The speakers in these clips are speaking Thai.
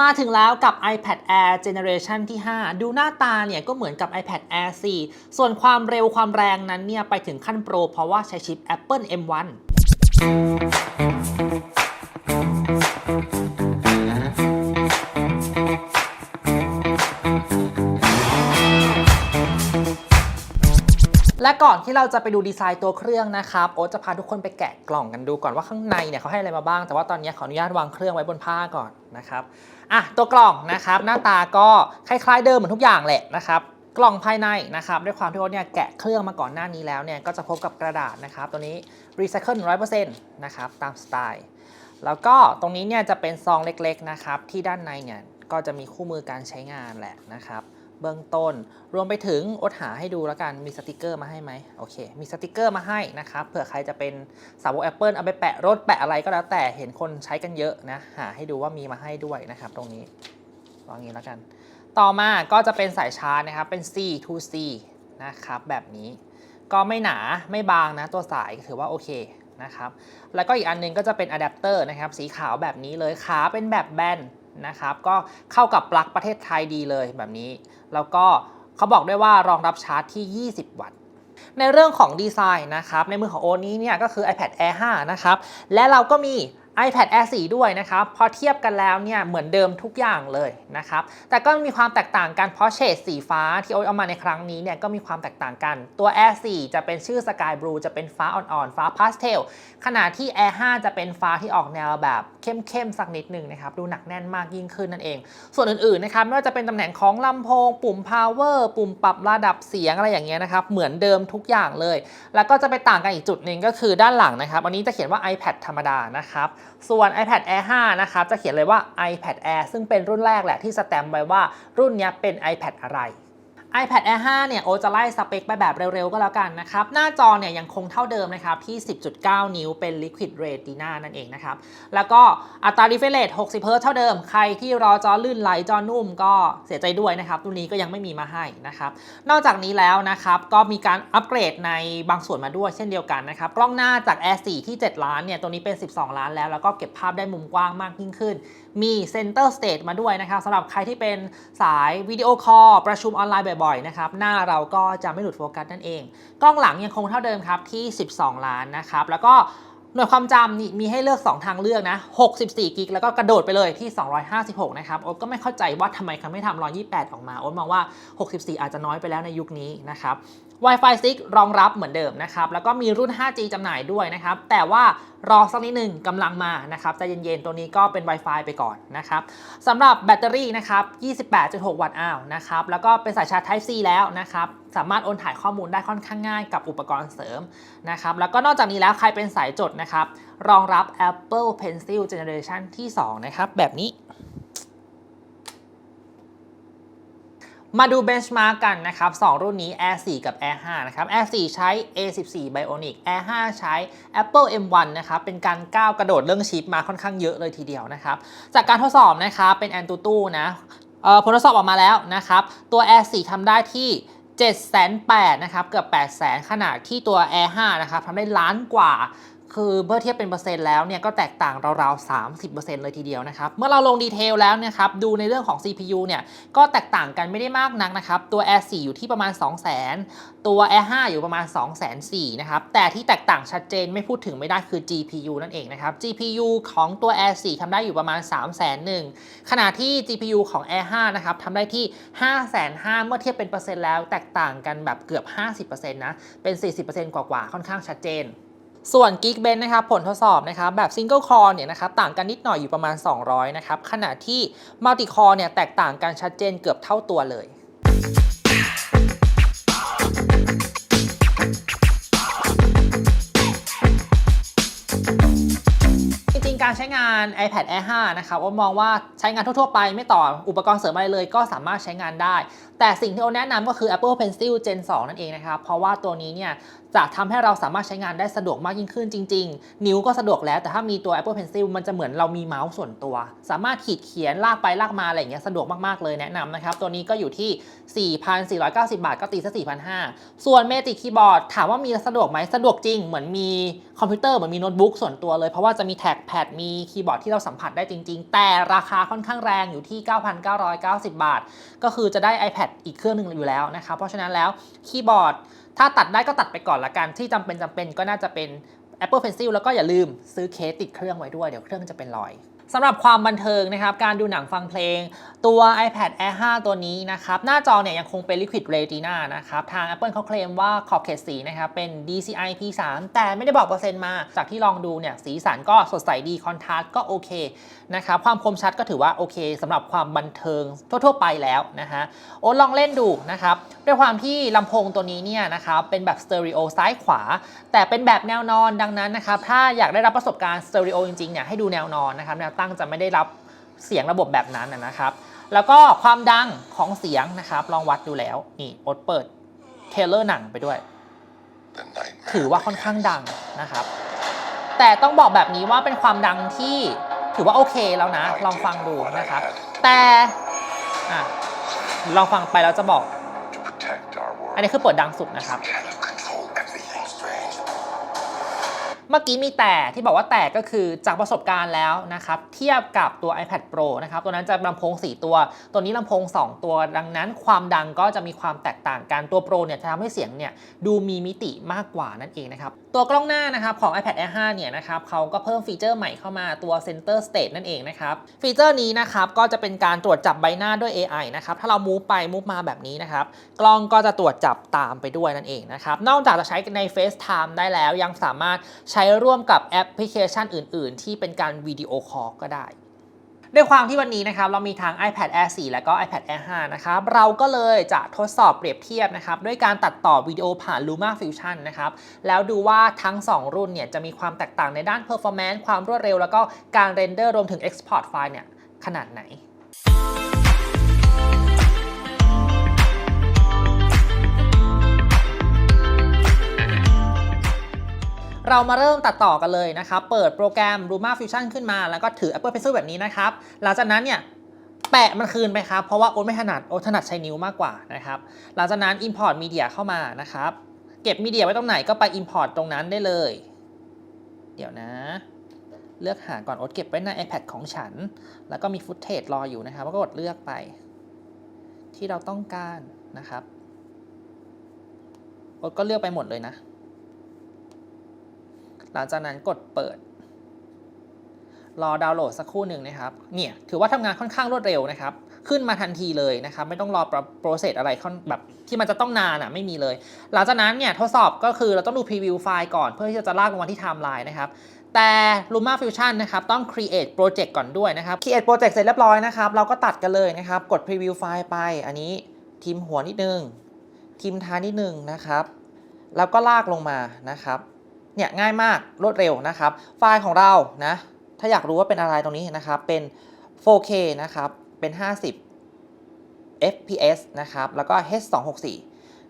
มาถึงแล้วกับ iPad Air Generation ที่ 5 ดูหน้าตาเนี่ยก็เหมือนกับ iPad Air 4 ส่วนความเร็วความแรงนั้นเนี่ยไปถึงขั้นโปรเพราะว่าใช้ชิป Apple M1 และก่อนที่เราจะไปดูดีไซน์ตัวเครื่องนะครับ โอ๊ตจะพาทุกคนไปแกะกล่องกันดูก่อนว่าข้างในเนี่ยเขาให้อะไรมาบ้าง แต่ว่าตอนนี้ขออนุญาตวางเครื่องไว้บนผ้าก่อนนะครับ อะตัวกล่องนะครับหน้าตาก็คล้ายๆเดิมเหมือนทุกอย่างแหละนะครับกล่องภายในนะครับด้วยความที่โอ๊ตเนี่ยแกะเครื่องมาก่อนหน้านี้แล้วเนี่ยก็จะพบกับกระดาษนะครับตัวนี้รีไซเคิล100%นะครับตามสไตล์ แล้วก็ตรงนี้เนี่ยจะเป็นซองเล็กๆนะครับที่ด้านในเนี่ยก็จะมีคู่มือการใช้งานแหละนะครับ เบื้องต้น รวมไปถึงอดหาให้ดูแล้วกันมีสติกเกอร์มาให้ไหมโอเค มีสติกเกอร์มาให้นะครับเผื่อใครจะเป็นสาวก Apple เอาไปแปะรถแปะอะไรก็แล้วแต่เห็นคนใช้กันเยอะนะหาให้ดูว่ามีมาให้ด้วยนะครับ ตรงนี้วางองนี้แล้วกัน ต่อมาก็จะเป็นสายชาร์จนะครับเป็น C to C นะครับแบบนี้ก็ไม่หนาไม่บางนะตัวสายถือว่าโอเคนะครับแล้วก็อีกอันหนึงก็จะเป็นอะแดปเตอร์นะครับสีขาวแบบนี้เลยขาเป็นแบบแบน นะครับ ก็เข้ากับปลั๊กประเทศไทยดีเลยแบบนี้ แล้วก็เขาบอกด้วยว่ารองรับชาร์จที่ 20 วัตต์ในเรื่องของดีไซน์นะครับในมือของโอนี้เนี่ยก็คือ iPad Air 5 นะครับ และเราก็มี iPad Air 4 ด้วยนะครับพอเทียบกันแล้วเนี่ยเหมือนเดิมทุกอย่างเลยนะครับแต่ก็มีความแตกต่างกันเพราะเฉดสีฟ้าที่โอ๊ตเอามาในครั้งนี้เนี่ยก็มีความแตกต่างกัน ตัว Air 4 จะเป็นชื่อ Sky Blue จะเป็นฟ้าอ่อนๆ ฟ้าพาสเทลขณะที่ Air 5 จะเป็นฟ้าที่ออกแนวแบบเข้มๆ สักนิดหนึ่งนะครับดูหนักแน่นมากยิ่งขึ้นนั่นเอง ส่วนอื่นๆนะครับไม่ว่าจะเป็นตำแหน่งของลำโพง ปุ่ม power ปุ่มปรับระดับเสียงอะไรอย่างเงี้ยนะครับเหมือนเดิมทุกอย่างเลย แล้วก็จะไปต่างกันอีกจุดหนึ่งก็คือด้านหลังนะครับอันนี้จะเขียนว่า iPad ธรรมดานะครับส่วน iPad Air 5 นะครับ จะเขียนเลยว่า iPad Air ซึ่งเป็นรุ่นแรกแหละที่สแตมป์ไว้ว่ารุ่นนี้เป็น iPad อะไร iPad Air 5 เนี่ย โอจะไล่สเปคไปแบบเร็วๆ ก็แล้วกันนะครับ หน้าจอเนี่ยยังคงเท่าเดิมนะครับ ที่ 10.9 นิ้วเป็น Liquid Retina นั่นเองนะครับ แล้วก็อัตรา refresh rate 60 Hz เท่าเดิม ใครที่รอจอลื่นไหลจอนุ่มก็เสียใจด้วยนะครับ รุ่นนี้ก็ยังไม่มีมาให้นะครับ นอกจากนี้แล้วนะครับ ก็มีการอัปเกรดในบางส่วนมาด้วยเช่นเดียวกันนะครับ กล้องหน้าจาก Air 4 ที่ 7 ล้านเนี่ย ตัวนี้เป็น 12 ล้านแล้ว แล้วก็เก็บภาพได้มุมกว้างมากยิ่งขึ้น มี Center Stage มาด้วยนะครับสำหรับใครที่เป็นสายวิดีโอคอลประชุมออนไลน์บ่อยๆนะครับหน้าเราก็จะไม่หลุดโฟกัสนั่นเอง กล้องหลังยังคงเท่าเดิมครับที่ 12 ล้านนะครับแล้วก็หน่วยความจำนี่มีให้เลือก 2 ทางเลือกนะ 64 กิก แล้วก็กระโดดไปเลยที่ 256 นะครับ โอ๊ตก็ไม่เข้าใจว่าทำไมเขาไม่ทำ128 ออกมา โอ๊ตมองว่า 64 อาจจะน้อยไปแล้วในยุคนี้นะครับ Wi-Fi 6 รองรับเหมือนเดิมนะครับ แล้วก็มีรุ่น 5G จำหน่ายด้วยนะครับ แต่ว่ารอสักนิดหนึ่งกำลังมานะครับใจเย็นๆ ตัวนี้ก็เป็น Wi-Fi ไปก่อนนะครับสำหรับแบตเตอรี่นะครับ 28.6 วัตต์อ้าวนะครับ แล้วก็เป็นสายชาร์จ Type C แล้วนะครับ สามารถโอนถ่ายข้อมูลได้ค่อนข้างง่ายกับอุปกรณ์เสริมนะครับ แล้วก็นอกจากนี้แล้วใครเป็นสายจดนะครับ รองรับ Apple Pencil Generation ที่ 2 นะครับ แบบนี้ มาดู benchmark กันนะครับ 2 รุ่นนี้ Air 4 กับ Air 5นะครับ Air 4 ใช้ A14 Bionic Air 5 ใช้ Apple M1 นะครับ เป็นการก้าวกระโดดเรื่องชิปมาค่อนข้างเยอะเลยทีเดียวนะครับ จากการทดสอบนะครับ เป็น AnTuTu นะผลทดสอบออกมาแล้วนะครับ ตัว Air 4ทำได้ที่7,800นะครับ เกือบ 800,000ขนาดที่ตัว Air 5นะครับทำได้ล้านกว่า คือเมื่อเทียบเป็นเปอร์เซ็นต์แล้วเนี่ยก็แตกต่างราวๆ 30%เลยทีเดียวนะครับ เมื่อเราลงดีเทลแล้วเนะครับ ดูในเรื่องของ CPU เนี่ยก็แตกต่างกันไม่ได้มากนักนะครับ ตัว Air 4 อยู่ที่ประมาณ 200,000 ตัว Air 5 อยู่ประมาณ 204,000นะครับ แต่ที่แตกต่างชัดเจนไม่พูดถึงไม่ได้คือ GPU นั่นเองนะครับ GPU ของตัว Air 4ทำได้อยู่ประมาณ 301,000ขณะที่ GPU ของ Air 5นะครับทำได้ที่ 505,000เมื่อเทียบเป็นเปอร์เซ็นต์แล้วแตกต่างกันแบบเกือบ 50%นะ เป็น 40%กว่าๆ ค่อนข้างชัดเจน ส่วน Geekbench นะครับผลทดสอบนะครับแบบ Single Core เนี่ยนะครับต่างกันนิดหน่อยอยู่ประมาณ 200 นะครับ ขณะที่ Multi Core เนี่ยแตกต่างกันชัดเจนเกือบเท่าตัวเลยจริงการใช้งาน iPad Air 5 นะครับโอตมองว่าใช้งานทั่ว ๆ ไปไม่ต่ออุปกรณ์เสริมอะไรเลยก็สามารถใช้งานได้ แต่สิ่งที่โอแนะนำก็คือ Apple Pencil Gen 2 นั่นเองนะครับ เพราะว่าตัวนี้เนี่ย จะทำให้เราสามารถใช้งานได้สะดวกมากยิ่งขึ้นจริง ๆ นิ้วก็สะดวกแล้วแต่ถ้ามีตัว Apple Pencil มันจะเหมือนเรามีเมาส์ส่วนตัว สามารถขีดเขียนลากไปลากมาอะไรอย่างเงี้ยสะดวกมากๆเลยแนะนำนะครับตัวนี้ก็อยู่ที่ 4,490 บาทก็ตีซะ4,500 ส่วน Magic Keyboard ถามว่ามีสะดวกไหมสะดวกจริง เหมือนมีคอมพิวเตอร์เหมือนมีโน้ตบุ๊กส่วนตัวเลย เพราะว่าจะมีแท็กแพดมีคีย์บอร์ดที่เราสัมผัสได้จริง ๆ แต่ราคาค่อนข้างแรงอยู่ที่ 9,990 บาท ก็คือจะได้ iPad อีกเครื่องหนึ่งอยู่แล้วนะครับเพราะฉะนั้นแล้วคีย์บอร์ด ถ้าตัดได้ก็ตัดไปก่อนละกันที่จำเป็นจำเป็นก็น่าจะเป็น Apple Pencil แล้วก็อย่าลืมซื้อเคสติดเครื่องไว้ด้วย เดี๋ยวเครื่องจะเป็นรอย สำหรับความบันเทิงนะครับการดูหนังฟังเพลง ตัว iPad Air 5 ตัวนี้นะครับหน้าจอเนี่ยยังคงเป็น Liquid Retina นะครับทาง Apple เขาเคลมว่าขอบเขตสีนะครับเป็น DCI P3 แต่ไม่ได้บอกเปอร์เซ็นต์มา จากที่ลองดูเนี่ยสีสันก็สดใสดีคอนทราสต์ก็โอเคนะครับความคมชัดก็ถือว่าโอเคสำหรับความบันเทิงทั่ว ๆ ไปแล้วนะฮะโอ๊ตลองเล่นดูนะครับด้วยความที่ลำโพงตัวนี้เนี่ยนะครับเป็นแบบสเตอริโอซ้ายขวา แต่เป็นแบบแนวนอนดังนั้นนะครับถ้าอยากได้รับประสบการณ์สเตอริโอจริงๆเนี่ยให้ดูแนวนอนนะครับแนวตั้งจะไม่ได้รับเสียงระบบแบบนั้นนะครับ แล้วก็ความดังของเสียงนะครับ ลองวัดดูแล้ว นี่โอ๊ตเปิดเทเลอร์หนังไปด้วย ถือว่าค่อนข้างดังนะครับ แต่ต้องบอกแบบนี้ว่าเป็นความดังที่ถือว่าโอเคแล้วนะ ลองฟังดูนะครับ แต่อลองฟังไปแล้วจะบอก อันนี้คือเปิดดังสุดนะครับ เมื่อกี้มีแต่ที่บอกว่าแต่ก็คือจากประสบการณ์แล้วนะครับ เทียบกับตัว iPad Pro นะครับ ตัวนั้นจะลำโพง 4 ตัว ตัวนี้ลำโพง 2 ตัว ดังนั้นความดังก็จะมีความแตกต่างกัน ตัว Pro เนี่ยจะทำให้เสียงเนี่ยดูมีมิติมากกว่านั่นเองนะครับ ตัวกล้องหน้านะครับของ iPad Air 5 เนี่ยนะครับเขาก็เพิ่มฟีเจอร์ใหม่เข้ามาตัว Center Stage นั่นเองนะครับ ฟีเจอร์นี้นะครับก็จะเป็นการตรวจจับใบหน้าด้วย AI นะครับ ถ้าเรามูฟไปมูฟมาแบบนี้นะครับ กล้องก็จะตรวจจับตามไปด้วยนั่นเองนะครับ นอกจากจะใช้ใน FaceTime ได้แล้วยังสามารถใช้ร่วมกับแอปพลิเคชันอื่น ๆ ที่เป็นการวิดีโอคอลก็ได้ด้วยความที่วันนี้นะครับเรามีทั้ง iPad Air 4 และก็ iPad Air 5 นะครับเราก็เลยจะทดสอบเปรียบเทียบนะครับด้วยการตัดต่อวิดีโอผ่าน Luma Fusion นะครับแล้วดูว่าทั้ง 2 รุ่นเนี่ยจะมีความแตกต่างในด้าน performance ความรวดเร็ว แล้วก็การเรนเดอร์รวมถึง export ไฟล์เนี่ยขนาดไหน เรามาเริ่มตัดต่อกันเลยนะครับ เปิดโปรแกรม Luma Fusion ขึ้นมา แล้วก็ถือ Apple Pencil แบบนี้นะครับ หลังจากนั้นเนี่ยแปะมันคืนไปครับ เพราะว่าโอ๊ตไม่ถนัด โอ๊ตถนัดใช้นิ้วมากกว่านะครับ หลังจากนั้น Import Media เข้ามานะครับ เก็บมีเดียไว้ตรงไหนก็ไป Import ตรงนั้นได้เลย เดี๋ยวนะ เลือกหาก่อน โอ๊ตเก็บไว้ใน iPad ของฉัน แล้วก็มีฟุตเทจรออยู่นะครับ ก็กดเลือกไป ที่เราต้องการนะครับ โอ๊ตก็เลือกไปหมดเลยนะ หลังจากนั้นกดเปิด รอดาวน์โหลดสักครู่หนึ่งนะครับ เนี่ยถือว่าทำงานค่อนข้างรวดเร็วนะครับ ขึ้นมาทันทีเลยนะครับ ไม่ต้องรอโปรเซสอะไรแบบที่มันจะต้องนานอะไม่มีเลย หลังจากนั้นเนี่ยทดสอบก็คือเราต้องดูพรีวิวไฟล์ก่อนเพื่อที่จะลากลงมาที่ไทม์ไลน์นะครับแต่ Luma Fusion นะครับ ต้อง create project ก่อนด้วยนะครับ create project เสร็จเรียบร้อยนะครับ เราก็ตัดกันเลยนะครับ กด preview ไฟล์ไป อันนี้ทีมหัวนิดนึงทีมท้ายนิดนึงนะครับ แล้วก็ลากลงมานะครับ เนี่ยง่ายมากรวดเร็วนะครับ ไฟล์ของเรานะถ้าอยากรู้ว่าเป็นอะไรตรงนี้นะครับ เป็น 4K นะครับ เป็น 50 fps นะครับ แล้วก็ H264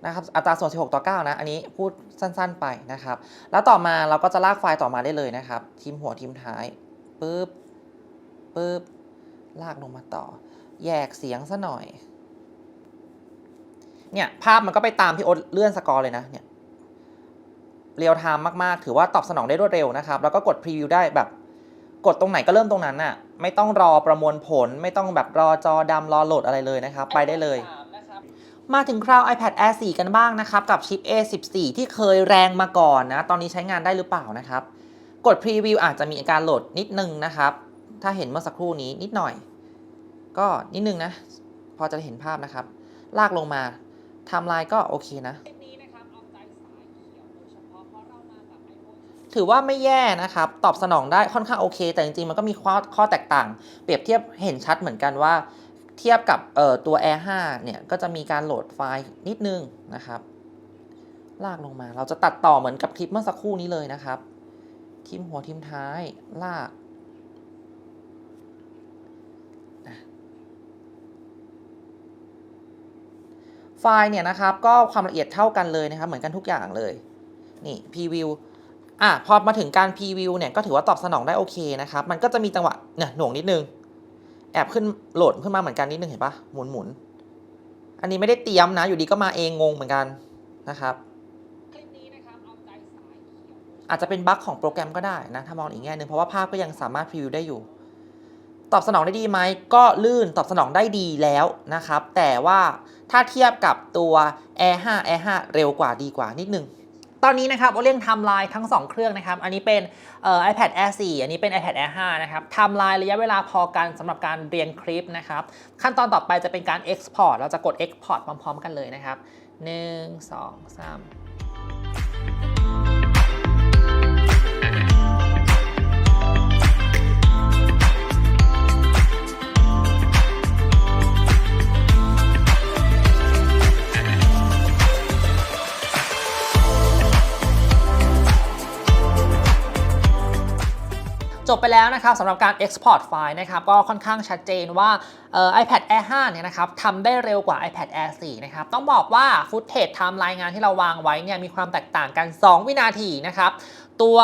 นะครับ อัตราส่วน 16 ต่อ 9 นะ อันนี้พูดสั้นๆไปนะครับ แล้วต่อมาเราก็จะลากไฟล์ต่อมาได้เลยนะครับ ทีมหัวทีมท้ายปึ๊บปึ๊บ ลากลงมาต่อ แยกเสียงซะหน่อย เนี่ย ภาพมันก็ไปตามที่โอ๊ตเลื่อนสกอร์เลยนะ เนี่ย เรียลไทม์มากๆ ถือว่าตอบสนองได้รวดเร็วนะครับ แล้วก็กดพรีวิวได้แบบกดตรงไหนก็เริ่มตรงนั้นน่ะ ไม่ต้องรอประมวลผล ไม่ต้องแบบรอจอดำรอโหลดอะไรเลยนะครับ ไปได้เลย มาถึงคราว iPad Air 4 กันบ้างนะครับ กับชิป A14 ที่เคยแรงมาก่อนนะ ตอนนี้ใช้งานได้หรือเปล่านะครับ กดพรีวิวอาจจะมีการโหลดนิดนึงนะครับ ถ้าเห็นเมื่อสักครู่นี้นิดหน่อย ก็นิดนึงนะ พอจะเห็นภาพนะครับ ลากลงมาไทม์ไลน์ก็โอเคนะ ถือว่าไม่แย่นะครับ ตอบสนองได้ค่อนข้างโอเค แต่จริงๆ มันก็มีข้อข้อแตกต่าง เปรียบเทียบเห็นชัดเหมือนกันว่า เทียบกับตัว Air 5 เนี่ย ก็จะมีการโหลดไฟล์นิดนึงนะครับ ลากลงมา เราจะตัดต่อเหมือนกับคลิปเมื่อสักครู่นี้เลยนะครับ ทิมหัวทิมท้าย ลากไฟล์เนี่ยนะครับก็ความละเอียดเท่ากันเลยนะครับ เหมือนกันทุกอย่างเลย นี่ preview อะพอมาถึงการ preview เนี่ยก็ถือว่าตอบสนองได้โอเคนะครับ มันก็จะมีจังหวะเนี่ยหน่วงนิดนึง แอบขึ้นโหลดขึ้นมาเหมือนกันนิดนึงเห็นปะหมุนหมุนๆอันนี้ไม่ได้เตรียมนะ อยู่ดีก็มาเองงงเหมือนกันนะครับคลิปนี้นะครับเอาใจสายเขียวอาจจะเป็นบั๊กของโปรแกรมก็ได้นะ ถ้ามองอีกแง่หนึ่งเพราะว่าภาพก็ยังสามารถพรีวิวได้อยู่ ตอบสนองได้ดีไหม ก็ลื่นตอบสนองได้ดีแล้วนะครับ แต่ว่าถ้าเทียบกับตัว Air 5 Air 5เร็วกว่าดีกว่านิดนึง ตอนนี้นะครับโอเลี่ยงไทม์ไลน์ทั้ง 2 เครื่องนะครับ อันนี้เป็นเอ่อ iPad Air 4 อันนี้เป็น iPad Air 5 นะครับไทม์ไลน์ระยะเวลาพอกันสำหรับการเรียงคลิปนะครับ ขั้นตอนต่อไปจะเป็นการ Export เราจะกด Export พร้อมๆ กันเลยนะครับ 1 2 3 บไปแล้วนะครับสำหรับการ Export ไฟล์นะครับก็ค่อนข้างชัดเจนว่า iPad Air 5เนี่ยนะครับทำได้เร็วกว่า iPad Air 4 นะครับ ต้องบอกว่าฟุตเทจไทม์ไลน์งานที่เราวางไว้เนี่ยมีความแตกต่างกัน 2 วินาทีนะครับตัว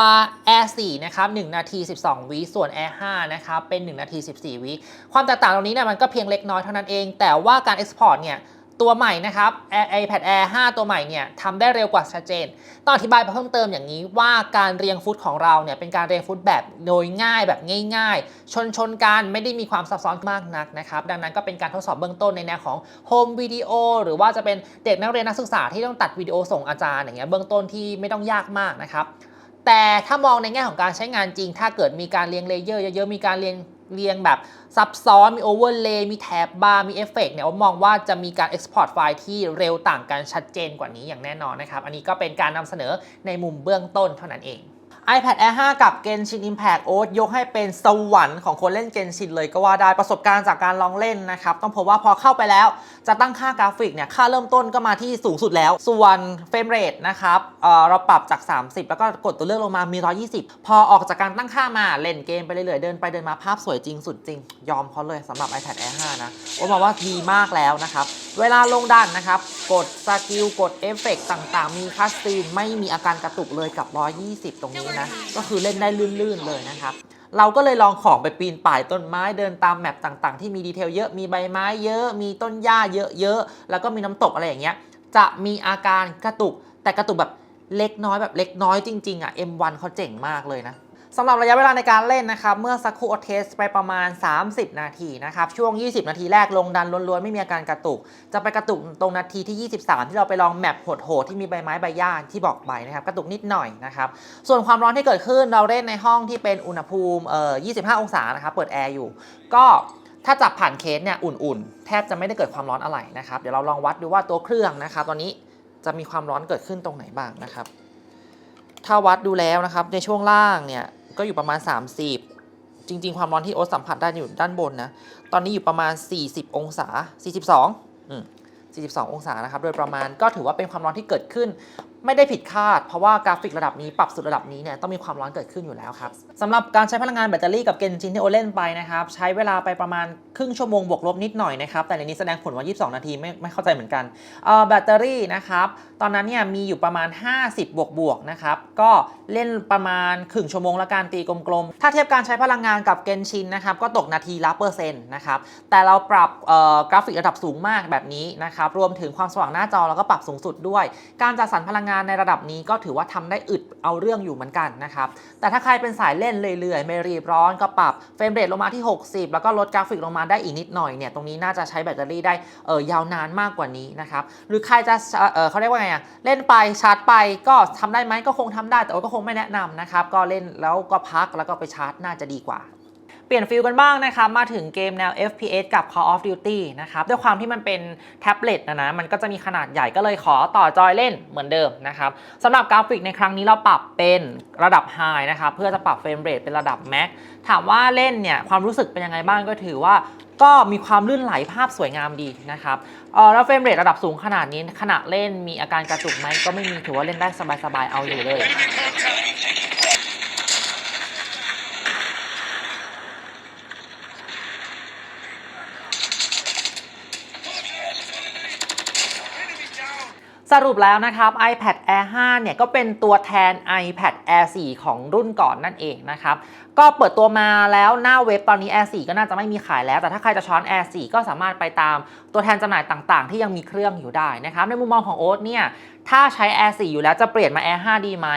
Air 4 นะครับ 1 นาที 12 วิ ส่วน Air 5 นะครับ เป็น 1 นาที 14 วิ ความแตกต่างตรงนี้เนี่ยมันก็เพียงเล็กน้อยเท่านั้นเอง แต่ว่าการ Export เนี่ย ตัวใหม่นะครับ Air- iPad Air 5 ตัวใหม่เนี่ยทำได้เร็วกว่าชัดเจน ต้องอธิบายเพิ่มเติมอย่างนี้ว่าการเรียงฟุตของเราเนี่ยเป็นการเรียงฟุตแบบโดยง่ายแบบง่าย ๆ ชนชนกันไม่ได้มีความซับซ้อนมากนักนะครับดังนั้นก็เป็นการทดสอบเบื้องต้นในแนวของโฮมวิดีโอหรือว่าจะเป็นเด็กนักเรียนนักศึกษาที่ต้องตัดวิดีโอส่งอาจารย์อย่างเงี้ยเบื้องต้นที่ไม่ต้องยากมากนะครับแต่ถ้ามองในแง่ของการใช้งานจริง ถ้าเกิดมีการเรียงเลเยอร์เยอะๆมีการเรียง เรียงแบบซับซ้อน มีโอเวอร์เลย์มีแท็บบาร์ มีเอฟเฟกต์เนี่ยผมมองว่าจะมีการเอ็กซ์พอร์ตไฟล์ที่เร็วต่างกันชัดเจนกว่านี้อย่างแน่นอนนะครับ อันนี้ก็เป็นการนำเสนอในมุมเบื้องต้นเท่านั้นเอง iPad Air 5 กับ Genshin Impact โอ๊ตยกให้เป็นสวรรค์ของคนเล่น Genshin เลยก็ว่าได้ประสบการณ์จากการลองเล่นนะครับ ต้องพบว่าพอเข้าไปแล้วจะตั้งค่ากราฟิกเนี่ย ค่าเริ่มต้นก็มาที่สูงสุดแล้ว ส่วนเฟรมเรทนะครับเออเราปรับจาก 30 แล้วก็กดตัวเลือกลงมามี 120 พอออกจากการตั้งค่ามาเล่นเกมไปเรื่อยๆ เดินไปเดินมาภาพสวยจริงสุดจริง ยอมเขาเลยสำหรับ iPad Air 5 นะโอ๊ตมองว่าดีมากแล้วนะครับเวลาลงดันนะครับ กดสกิลกดเอฟเฟกต่างๆ มีคัสซีนไม่มีอาการกระตุกเลยกับ 120 ตรงนี้นะ ก็คือเล่นได้ลื่นๆเลยนะครับ เราก็เลยลองของไปปีนป่ายต้นไม้เดินตามแมปต่างๆ ที่มีดีเทลเยอะมีใบไม้เยอะมีต้นหญ้าเยอะๆ แล้วก็มีน้ำตกอะไรอย่างเงี้ยจะมีอาการกระตุกแต่กระตุกแบบเล็กน้อยแบบเล็กน้อยจริงๆอะ M1 เขาเจ๋งมากเลยนะ สำหรับระยะเวลาในการเล่นนะครับ เมื่อสักครู่เทสไปประมาณ 30 นาทีนะครับ ช่วง 20 นาทีแรกลงดันล้วนๆ ไม่มีอาการกระตุก จะไปกระตุกตรงนาทีที่ 23 ที่เราไปลองแมปโหดๆที่มีใบไม้ใบหญ้าที่บอกไปนะครับ กระตุกนิดหน่อยนะครับ ส่วนความร้อนที่เกิดขึ้นเราเล่นในห้องที่เป็นอุณหภูมิเอ่อ25 องศานะครับ เปิดแอร์อยู่ ก็ถ้าจับผ่านเคสเนี่ยอุ่นๆ แทบจะไม่ได้เกิดความร้อนอะไรนะครับ เดี๋ยวเราลองวัดดูว่าตัวเครื่องนะครับ ตอนนี้จะมีความร้อนเกิดขึ้นตรงไหนบ้างนะครับ ถ้าวัดดูแล้วนะครับในช่วงล่างเนี่ย ก็อยู่ประมาณ 30 จริง ๆ ความร้อนที่โอ๊ตสัมผัสได้อยู่ด้านบนนะ ตอนนี้อยู่ประมาณ 40 องศา 42อืม42 องศานะครับ โดยประมาณก็ถือว่าเป็นความร้อนที่เกิดขึ้น ไม่ได้ผิดคาด เพราะว่ากราฟิกระดับนี้ปรับสุดระดับนี้เนี่ยต้องมีความร้อนเกิดขึ้นอยู่แล้วครับสำหรับการใช้พลังงานแบตเตอรี่กับเกนจินที่โอเล่นไปนะครับใช้เวลาไปประมาณครึ่งชั่วโมงบวกลบนิดหน่อยนะครับแต่ในนี้แสดงผลว่า 22 นาทีไม่ไม่เข้าใจเหมือนกันเอ่อแบตเตอรี่นะครับตอนนั้นเนี่ยมีอยู่ประมาณ 50 บวกบวกนะครับก็เล่นประมาณครึ่งชั่วโมงละการตีกลมๆ ถ้าเทียบการใช้พลังงานกับเกนชินนะครับก็ตกนาทีละเปอร์เซ็นต์นะครับแต่เราปรับเอ่อกราฟิกระดับสูงมากแบบนี้นะครับรวมถึงความสว่างหน้าจอเราก็ปรับสูงสุดด้วย การจัดสรรพลังงานในระดับนี้ก็ถือว่าทำได้อึดเอาเรื่องอยู่เหมือนกันนะครับ แต่ถ้าใครเป็นสายเล่นเรื่อยๆ ไม่รีบร้อนก็ปรับเฟรมเรทลงมาที่ 60 แล้วก็ลดกราฟิกลงมาได้อีกนิดหน่อยเนี่ยตรงนี้น่าจะใช้แบตเตอรี่ได้เออยาวนานมากกว่านี้นะครับหรือใครจะเออเขาเรียกว่าไงอะเล่นไปชาร์จไปก็ทำได้ไหมก็คงทำได้แต่ก็คงไม่แนะนำนะครับก็เล่นแล้วก็พักแล้วก็ไปชาร์จน่าจะดีกว่า เปลี่ยนฟิลกันบ้างนะครับ มาถึงเกมแนว FPS กับ Call of Duty นะครับ ด้วยความที่มันเป็นแท็บเล็ตนะนะ มันก็จะมีขนาดใหญ่ก็เลยขอต่อจอยเล่นเหมือนเดิมนะครับสำหรับกราฟิกในครั้งนี้เราปรับเป็นระดับ High นะครับ เพื่อจะปรับเฟรมเรทเป็นระดับ Max ถามว่าเล่นเนี่ยความรู้สึกเป็นยังไงบ้างก็ถือว่าก็มีความลื่นไหลภาพสวยงามดีนะครับเออแล้วเฟรมเรทระดับสูงขนาดนี้ขณะเล่นมีอาการกระตุกไหมก็ไม่มีถือว่าเล่นได้สบายๆเอาอยู่เลย สรุปแล้วนะครับ iPad Air 5 เนี่ยก็เป็นตัวแทน iPad Air 4 ของรุ่นก่อนนั่นเองนะครับ ก็เปิดตัวมาแล้วหน้าเว็บตอนนี้ Air 4 ก็น่าจะไม่มีขายแล้ว แต่ถ้าใครจะช้อน Air 4 ก็สามารถไปตามตัวแทนจำหน่ายต่างๆ ที่ยังมีเครื่องอยู่ได้นะครับ ในมุมมองของโอ๊ตเนี่ย ถ้าใช้ Air 4 อยู่แล้วจะเปลี่ยนมา Air 5 ดีไหม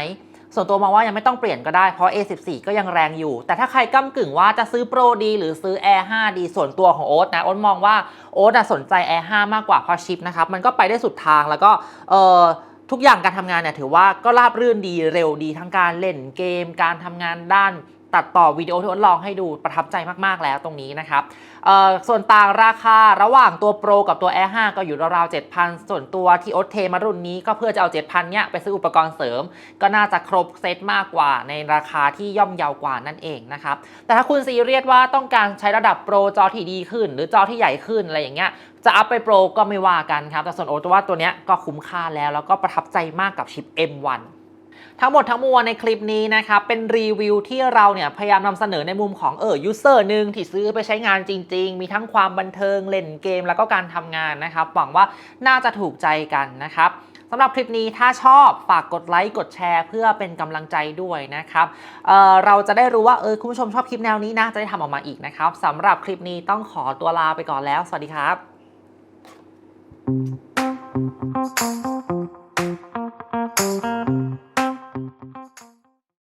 ส่วนตัวมองว่ายังไม่ต้องเปลี่ยนก็ได้เพราะ A14 ก็ยังแรงอยู่ แต่ถ้าใครก้ากึ่งว่าจะซื้อโปรดีหรือซื้อ Air 5ดีส่วนตัวของโอ๊ตนะโอ๊ตมองว่าโอ๊ตอะสนใจ Air 5มากกว่าเพราะชิปนะครับมันก็ไปได้สุดทางแล้วก็เออทุกอย่างการทำงานเนี่ยถือว่าก็ราบรื่นดีเร็วดีทั้งการเล่นเกม การทำงานด้าน ตัดต่อวิดีโอทดลองให้ดูประทับใจมากๆแล้วตรงนี้นะครับส่วนต่างราคาระหว่างตัว Pro กับตัว Air 5 ก็อยู่ราวๆ7,000 ส่วนตัวที่โอเทมารุ่นนี้ก็เพื่อจะเอา 7,000เนี้ยไปซื้ออุปกรณ์เสริม ก็น่าจะครบเซตมากกว่าในราคาที่ย่อมเยาวกว่านั่นเองนะครับ แต่ถ้าคุณซีเรียสว่าต้องการใช้ระดับโปรจอที่ดีขึ้น หรือจอที่ใหญ่ขึ้นอะไรอย่างเงี้ยจะอัพไปโปรก็ไม่ว่ากันครับ แต่ส่วนโอตว่าตัวเนี้ยก็คุ้มค่าแล้ว แล้วก็ประทับใจมากกับชิป M1 ทั้งหมดทั้งมวลในคลิปนี้นะครับเป็นรีวิวที่เราเนี่ยพยายามนำเสนอในมุมของเออยูเซอร์หนึ่งที่ซื้อไปใช้งานจริง ๆ มีทั้งความบันเทิงเล่นเกม แล้วก็การทำงานนะครับหวังว่าน่าจะถูกใจกันนะครับสำหรับคลิปนี้ถ้าชอบฝากกดไลค์กดแชร์เพื่อเป็นกำลังใจด้วยนะครับเเราจะได้รู้ว่าเออคุณผู้ชมชอบคลิปแนวนี้นะจะได้ทำออกมาอีกนะครับสำหรับคลิปนี้ต้องขอตัวลาไปก่อนแล้ว สวัสดีครับ